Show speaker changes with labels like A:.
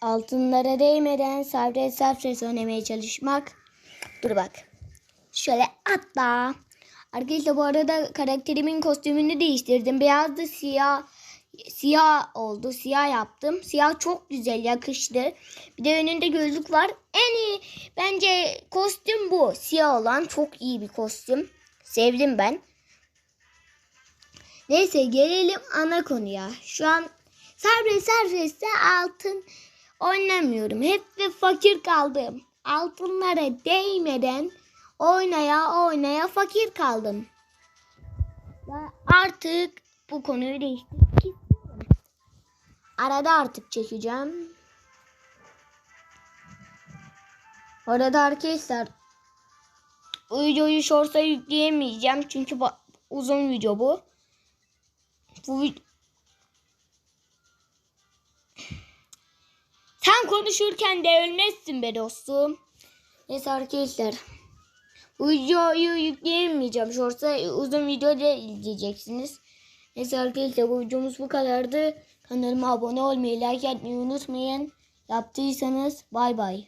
A: altınlara değmeden sabret sabret oynamaya çalışmak. Dur bak. Şöyle atla. Arkadaşlar bu arada karakterimin kostümünü değiştirdim. Beyazdı siyah siyah oldu. Siyah yaptım. Siyah çok güzel yakıştı. Bir de önünde gözlük var. En iyi bence kostüm bu. Siyah olan çok iyi bir kostüm. Sevdim ben. Neyse gelelim ana konuya. Şu an sabret serbestte altın oynamıyorum. Hep ve fakir kaldım. Altınlara değmeden oynaya oynaya fakir kaldım. Ve artık bu konuyu değiştirmek. Arada artık çekeceğim. Arada arkadaşlar videoyu shorts'a yükleyemeyeceğim. Çünkü uzun video bu. Bu Konuşurken de ölmezsin be dostum. Neyse arkadaşlar. Bu videoyu yükleyemeyeceğim. Shorts'a uzun video da izleyeceksiniz. Neyse arkadaşlar bu videomuz bu kadardı. Kanalıma abone olmayı, like atmayı unutmayın. Yaptıysanız bay bay.